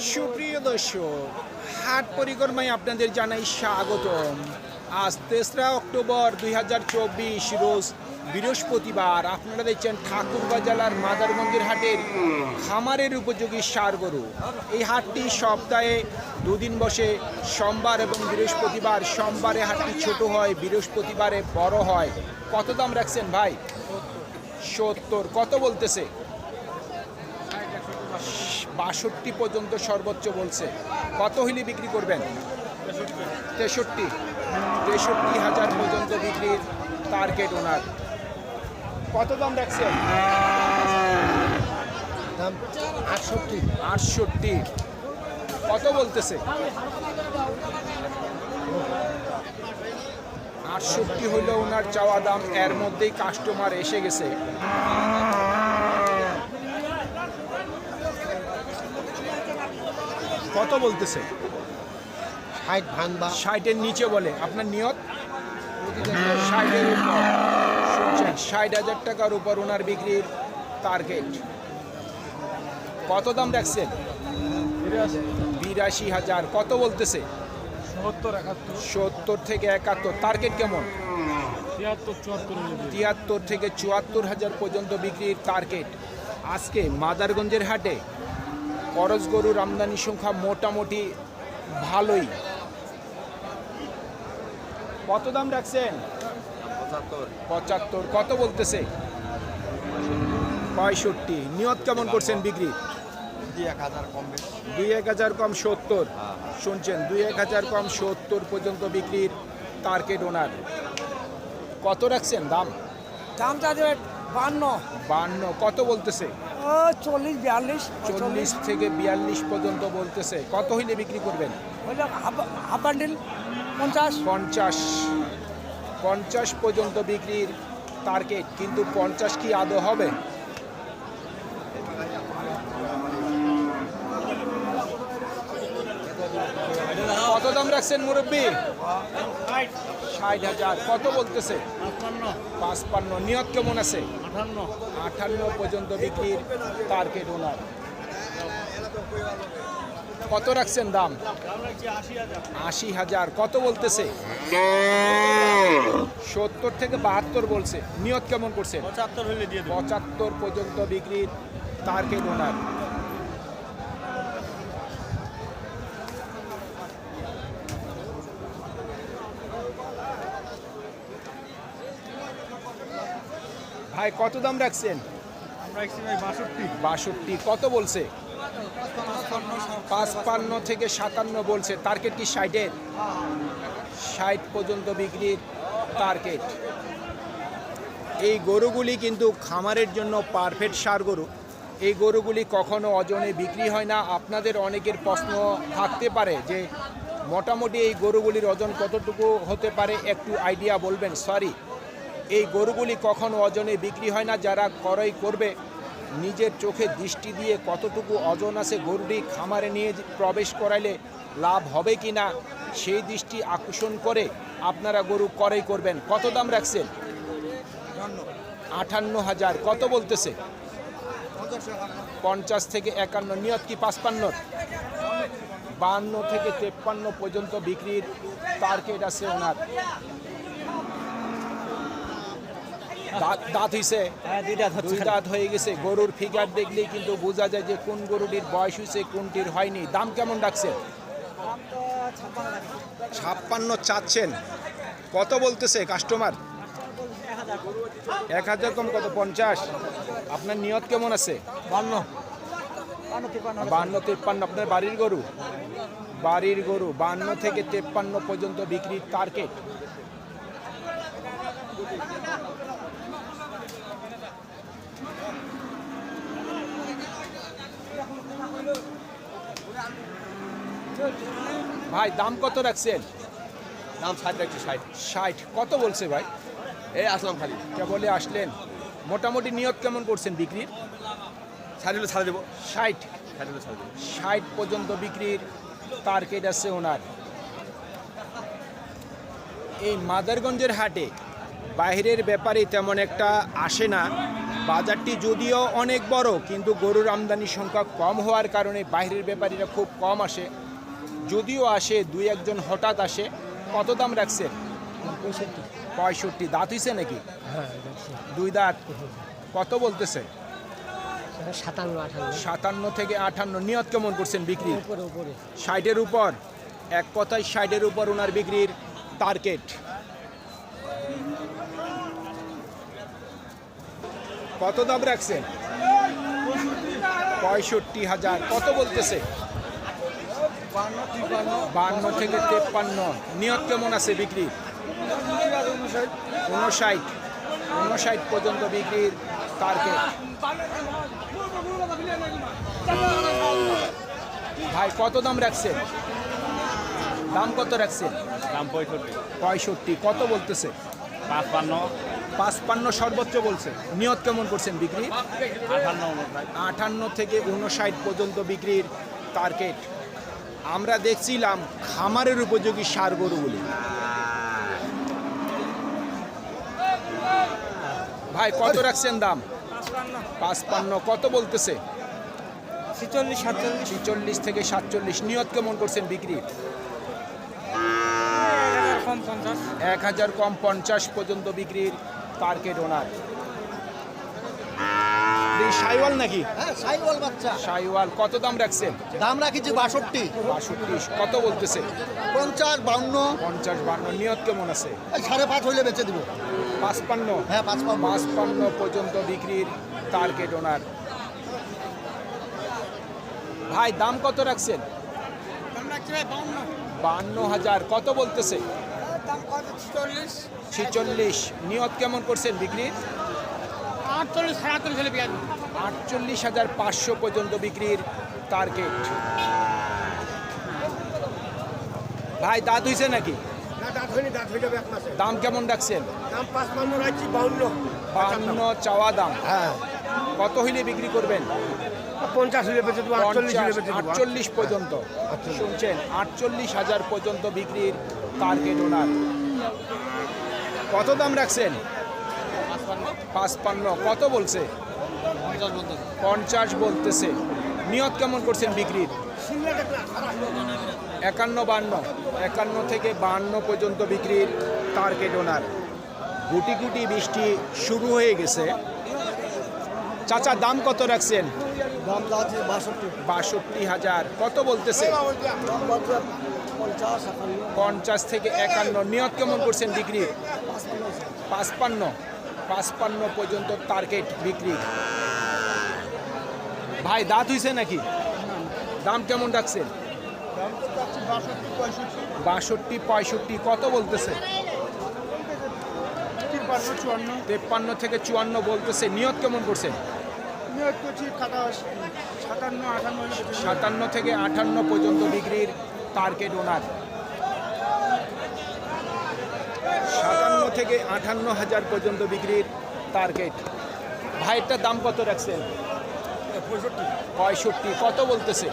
সুপ্রিয় দর্শক, হাট পরিক্রমায় আপনাদের জানাই স্বাগতম। আজ তেসরা অক্টোবর দুই হাজার চব্বিশ, রোজ বৃহস্পতিবার। আপনারা দেখছেন ঠাকুরগাঁ জেলার মাদারগঞ্জের হাটের খামারের উপযোগী সার গরু। এই হাটটি সপ্তাহে দুদিন বসে, সোমবার এবং বৃহস্পতিবার। সোমবারে হাটটি ছোট হয়, বৃহস্পতিবারে বড় হয়। কত দাম রাখছেন ভাই? সত্তর। কত বলতেছে? বাষট্টি পর্যন্ত সর্বোচ্চ বলছে। কত হইলে বিক্রি করবেন? তেষট্টি। তেষট্টি হাজার পর্যন্ত বিক্রির টার্গেট ওনার। কত দাম রাখছেন দাম আটষট্টি। আটষট্টি। কত বলতেছে? আটষট্টি হইল ওনার চাওয়া দাম। এর মধ্যেই কাস্টমার এসে গেছে। কত বলতেছে? ষাট ভাঙবা। ষাটের নিচে বলে। আপনার নিয়ত? ষাটের উপর। ষাট হাজার টাকার উপর ওনার বিক্রির টার্গেট কত দাম রাখছেন? বিরাশি হাজার। কত বলতেছে? সত্তর থেকে একাত্তর। টার্গেট কেমন? তিয়াত্তর থেকে চুয়াত্তর হাজার পর্যন্ত বিক্রির টার্গেট আজকে মাদারগঞ্জের হাটে করজ গরুর আমদানি সংখ্যা মোটামুটি ভালোই। কত দাম রাখছেন? পঁচাত্তর। কত বলতেছে? পঁয়ষট্টি। নিয়ত কেমন করছেন বিক্রি? এক হাজার কম দুই এক হাজার কম সত্তর। শুনছেন দুই এক হাজার কম সত্তর পর্যন্ত বিক্রির টার্গেট ওনার কত রাখছেন দাম? দাম তাদের বান্ন। বান্ন। কত বলতেছে? চল্লিশ বিয়াল্লিশ চল্লিশ থেকে বিয়াল্লিশ পর্যন্ত বলতেছে। কত হইলে বিক্রি করবেন? হাফ বান্ডিল পঞ্চাশ। পঞ্চাশ। পঞ্চাশ পর্যন্ত বিক্রির টার্গেট কিন্তু পঞ্চাশ কি আদৌ হবে? কত দাম রাখছেন মুরব্বী? ষাট হাজার। কত বলতেছে? পাঁচপান্ন। নিয়ত কেমন আছে? আটান্ন আটান্ন পর্যন্ত বিক্রির টার্গেট ওনার কত রাখছেন দাম? আশি হাজার। কত বলতেছে? সত্তর থেকে বাহাত্তর বলছে। নিয়ত কেমন করছে পঁচাত্তর পর্যন্ত বিক্রির টার্গেট ওনার ভাই কত দাম রাখছেন? বাষট্টি। কত বলছে? পাঁচপান্ন থেকে সাতান্ন বলছে। টার্গেট কি ষাটের? ষাট পর্যন্ত বিক্রির টার্গেট। এই গরুগুলি কিন্তু খামারের জন্য পারফেক্ট সার গরু। এই গরুগুলি কখনো ওজনে বিক্রি হয় না। আপনাদের অনেকের প্রশ্ন থাকতে পারে যে মোটামুটি এই গরুগুলির ওজন কতটুকু হতে পারে? একটু আইডিয়া বলবেন সরি এই গরুগুলি কখনো ওজনে বিক্রি হয় না, যারা ক্রয় করবে, নিজের চোখে দৃষ্টি দিয়ে কতটুকু ওজন আছে গরুটি খামারে নিয়ে প্রবেশ করাইলে লাভ হবে কি না, সেই দৃষ্টি আকর্ষণ করে আপনারা গরু ক্রয় করবেন। কত দাম রাখছেন? আটান্ন হাজার। কত বলতেছে? পঞ্চাশ থেকে একান্ন, নিয়ত কি পাঁচপান্নর বান্ন থেকে তেপ্পান্ন পর্যন্ত বিক্রির টার্গেট আছে ওনার। দাঁত দাঁত হইছে? হ্যাঁ দুই দাঁত হয়ে গেছে। গরুর ফিগার দেখলেই কিন্তু বোঝা যায় যে কোন গরুটির বয়স হয়েছে কোনটির হয়নি। দাম কেমন রাখছে ছাপ্পান্ন চাচ্ছেন। কত বলতেছে কাস্টমার এক হাজার কম কত? পঞ্চাশ। আপনার নিয়ত কেমন আছে? বান্ন। বান্ন তেপ্পান্ন। আপনার বাড়ির গরু? বাড়ির গরু বান্ন থেকে তেপ্পান্ন পর্যন্ত বিক্রির টার্গেট ভাই দাম কত রাখছেন? দাম ষাট রাখছি ষাট। ষাট। কত বলছে ভাই? এই আসলাম খালি। কেবলে আসলেন? মোটামুটি নিয়ত কেমন করছেন বিক্রির? দিলে ছাড় দেবো। ষাট। ছাড় দেবো। ষাট পর্যন্ত বিক্রির টার্গেট আছে ওনার। এই মাদারগঞ্জের হাটে বাইরের ব্যাপারে তেমন একটা আসে না। বাজারটি যদিও অনেক বড় কিন্তু গরুর আমদানির সংখ্যা কম হওয়ার কারণে বাইরের ব্যাপারীরা খুব কম আসে। যদিও আসে দুই একজন হঠাৎ আসে। কত দাম রাখছেন? পঁয়ষট্টি। দাঁত হইছে নাকি? হ্যাঁ দুই দাঁত। কত বলতেছে? সাতান্ন আঠান্ন সাতান্ন থেকে আটান্ন। নিয়ত কেমন করছেন বিক্রি ষাটের উপর। এক কথায় ষাটের উপর ওনার বিক্রির। টার্গেট কত দাম রাখছেন পঁয়ষট্টি হাজার। কত বলতেছে? বান্ন থেকে তেপ্পান্ন। নিয়ত কেমন আছে বিক্রি? উনষাট উনষাট পর্যন্ত বিক্রির টার্গেট ভাই, কত দাম রাখছেন দাম কত রাখছেন দাম পঁয়ষট্টি। পঁয়ষট্টি কত বলতেছে? পাঁচপান্ন। পাঁচপান্ন সর্বোচ্চ বলছে। নিয়ত কেমন করছেন বিক্রি? আঠান্ন আটান্ন থেকে উনষাট পর্যন্ত বিক্রির টার্গেট আমরা দেখছিলাম খামারের উপযোগী সার গরুগুলি। ভাই কত রাখছেন দাম? পাঁচপান্ন। কত বলতেছে? ছিচল্লিশ সাতচল্লিশ। ছিচল্লিশ থেকে সাতচল্লিশ। নিয়ত কেমন করছেন বিক্রি? এক হাজার কম পঞ্চাশ পর্যন্ত বিক্রির টার্গেট ওনার। এই সাইওয়াল নাকি? হ্যাঁ সাইওয়াল বাচ্চা। সাইওয়াল কত দাম রাখছেন? দাম রাখিছি বাষট্টি। বাষট্টি কত বলতেছে? পঞ্চাশ বাউন্ন পঞ্চাশ বান্ন নিয়ত কেমন আছে? সাড়ে পাঁচ হইলে বেচে দিব। পাঁচপান্ন? হ্যাঁ পাঁচপান্ন। পর্যন্ত বিক্রির টার্গেট ওনার ভাই দাম কত রাখছেন? বান্ন হাজার কত বলতেছে? ছিচল্লিশ। নিয়ত কেমন করছেন বিক্রির আটচল্লিশ হাজার পাঁচশো পর্যন্ত বিক্রির টার্গেট ভাই দাঁত হইছে নাকি? দাম কেমন রাখছেন? বাউন্ন। চাওয়া দাম। হ্যাঁ। কত হইলে বিক্রি করবেন? পঞ্চাশ আটচল্লিশ পর্যন্ত। শুনছেন আটচল্লিশ হাজার পর্যন্ত বিক্রির টার্গেট ওনার কত দাম রাখছেন? পাঁচপান্ন। কত বলছে? পঞ্চাশ বলতেছে। নিয়ত কেমন করছেন বিক্রির? একান্ন বান্ন। একান্ন থেকে বান্ন পর্যন্ত বিক্রির টার্গেট ওনার গুটি গুটি বৃষ্টি শুরু হয়ে গেছে। চাচা দাম কত রাখছেন? দাম বাষট্টি হাজার। কত বলতেছে? পঞ্চাশ থেকে একান্ন। নিয়ত কেমন করছেন বিক্রি? পাঁচপান্ন। পাঁচপান্ন পর্যন্ত টার্গেট বিক্রি। ভাই দাঁত হইছে নাকি? দাম কেমন রাখছেন? বাষট্টি পঁয়ষট্টি। কত বলতেছে? তেপ্পান্ন থেকে চুয়ান্ন বলতেছে। নিয়ত কেমন করছেন? সাতান্ন সাতান্ন থেকে আটান্ন পর্যন্ত বিক্রির টার্গেট ওনার সাতান্ন থেকে আটান্ন হাজার পর্যন্ত বিক্রির টার্গেট ভাইয়েরটার দাম কত রাখছেন পঁয়ষট্টি। কত বলতেছে?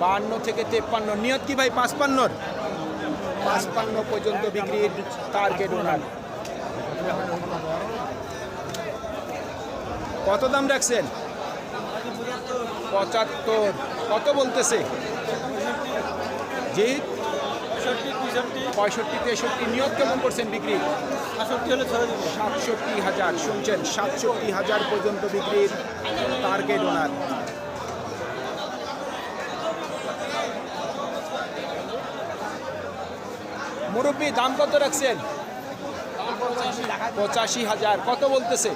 বাহান্ন থেকে তেপ্পান্ন। নিয়ত কি ভাই পাঁচপান্নর? পাঁচপান্ন পর্যন্ত বিক্রির টার্গেট ওনার কত দাম রাখছেন? পঁচাত্তর। কত বলতেছে? জি পঁয়ষট্টি, তেষট্টি নিয়ত কেমন করছেন বিক্রি? সাতষট্টি হাজার, শুনছেন? সাতষট্টি হাজার পর্যন্ত বিক্রির টার্গেট ওনার মুরব্বী, দাম কত রাখছেন? পঁচাশি হাজার। কত বলতেছে?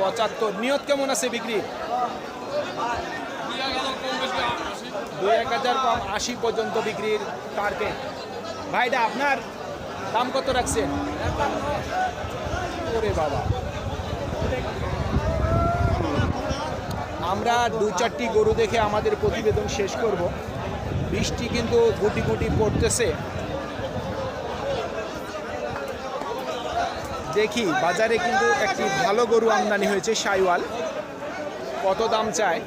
পঁচাত্তর। নিয়ত কেমন আছে বিক্রি দুই এক হাজার কম আশি পর্যন্ত বিক্রির টার্গেট ভাইটা আপনার দাম কত রাখছেন? ওরে বাবা। আমরা দু চারটি গরু দেখে আমাদের প্রতিবেদন শেষ করব। বৃষ্টি কিন্তু গুটি গুটি পড়তেছে। দেখি, বাজারে কিন্তু একটি ভালো গরু আমদানি হয়েছে সাইওয়াল কত দাম চায়?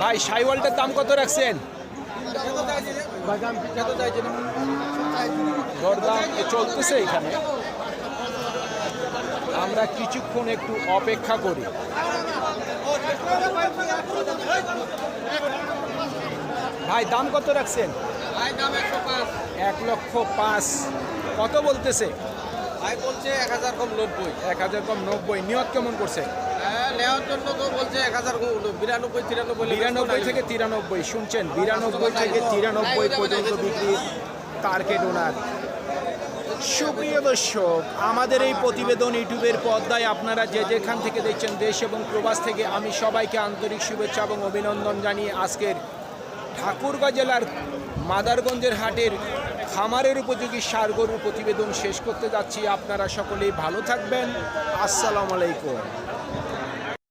ভাই, সাইওয়ালটার দাম কত রাখছেন? দরদাম চলতেছে এখানে। আমরা কিছুক্ষণ একটু অপেক্ষা করি। ভাই, দাম কত রাখছেন? এক লক্ষ পাঁচ। কত বলতেছে? ভাই বলছে এক হাজার কম নব্বই। এক হাজার কম নব্বই। নিয়ত কেমন করছে? নেওয়ার জন্য তো বলছে এক হাজার বিরানব্বই তিরানব্বই বিরানব্বই থেকে তিরানব্বই শুনছেন? বিরানব্বই থেকে তিরানব্বই পর্যন্ত বিক্রি টার্গেট ওনার। সুপ্রিয় দর্শক আমাদের এই প্রতিবেদন ইউটিউবের পর্দায় আপনারা যে যেখান থেকে দেখছেন দেশ এবং প্রবাস থেকে আমি সবাইকে আন্তরিক শুভেচ্ছা এবং অভিনন্দন জানিয়ে আজকের ঠাকুরগাঁ জেলার মাদারগঞ্জের হাটের খামারের উপযোগী সার গরুর প্রতিবেদন শেষ করতে যাচ্ছি। আপনারা সকলেই ভালো থাকবেন। আসসালামু আলাইকুম।